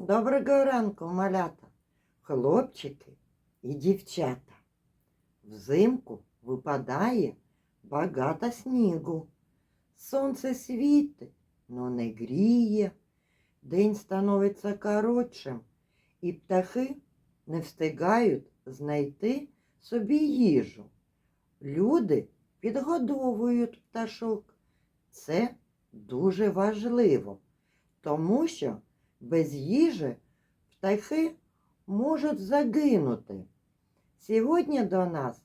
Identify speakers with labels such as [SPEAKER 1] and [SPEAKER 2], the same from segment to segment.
[SPEAKER 1] Доброго ранку, малята, хлопчики і дівчата. Взимку випадає багато снігу. Сонце світить, но не гріє. День становиться коротшим, і птахи не встигають знайти собі їжу. Люди підгодовують пташок. Це дуже важливо, тому що без їжі птахи можуть загинути. Сьогодні до нас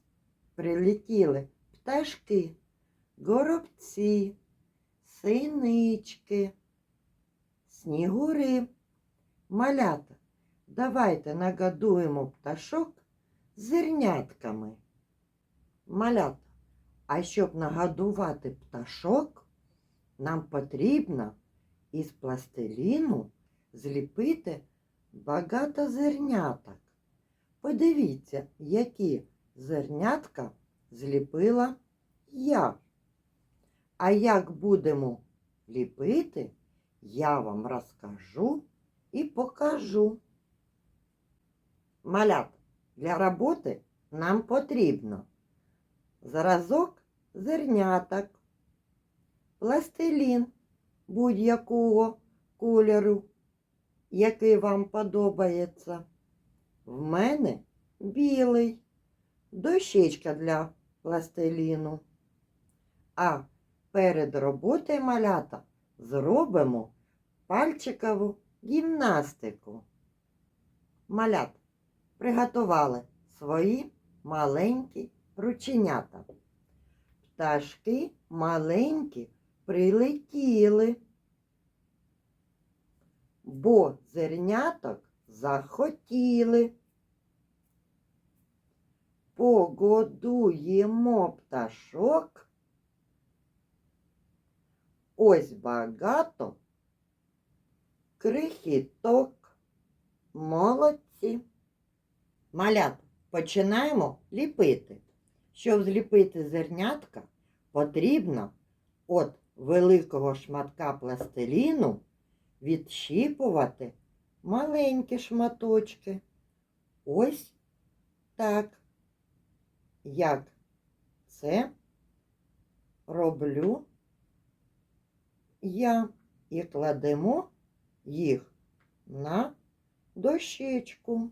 [SPEAKER 1] прилетіли пташки, горобці, синички, снігури. Малята, давайте нагодуємо пташок зернятками. Малята, а щоб нагодувати пташок, нам потрібно із пластиліну зліпити багато зерняток. Подивіться, які зернятка зліпила я. А як будемо ліпити, я вам розкажу і покажу. Малят, для роботи нам потрібно зразок зерняток, пластилін будь-якого кольору, який вам подобається. В мене білий, дощечка для пластиліну. А перед роботою малята зробимо пальчикову гімнастику. Малят приготували свої маленькі рученята. Пташки маленькі прилетіли, бо зерняток захотіли. Погодуємо пташок. Ось багато крихіток. Молодці. Малят, починаємо ліпити. Щоб зліпити зернятка, потрібно от великого шматка пластиліну відщіпувати маленькі шматочки. Ось так. Як це роблю я і кладемо їх на дощечку.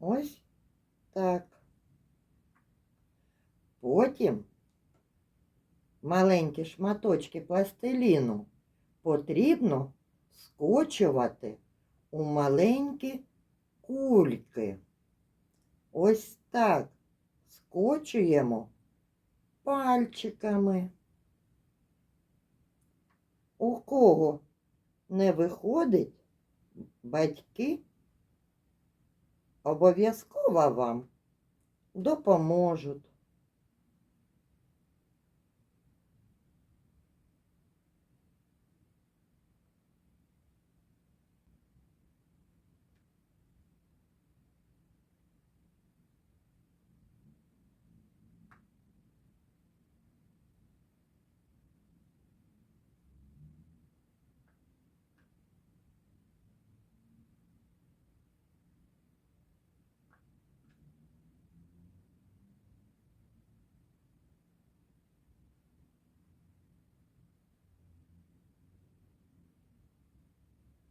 [SPEAKER 1] Ось так. Потім маленькі шматочки пластиліну потрібно скочувати у маленькі кульки. Ось так скочуємо пальчиками. У кого не виходить, батьки обов'язково вам допоможуть.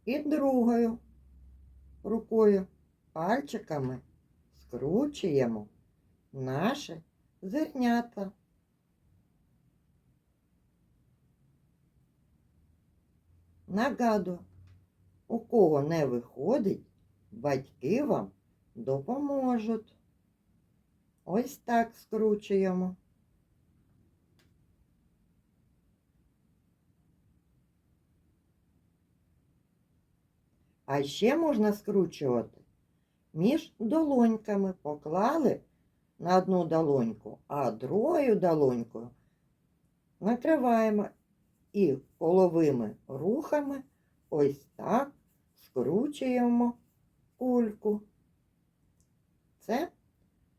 [SPEAKER 1] І другою рукою пальчиками скручуємо наші зернята. Нагадую, у кого не виходить, батьки вам допоможуть. Ось так скручуємо. А ще можна скручувати між долоньками. Поклали на одну долоньку, а другою долонькою накриваємо і коловими рухами ось так скручуємо кульку. Це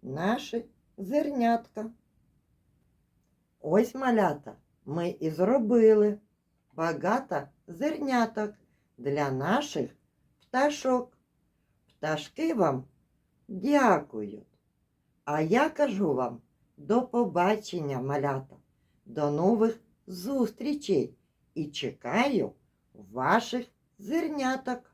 [SPEAKER 1] наші зернятка. Ось малята ми і зробили багато зерняток для наших пташок. Пташки вам дякують. А я кажу вам до побачення, малята, до нових зустрічей і чекаю ваших зерняток.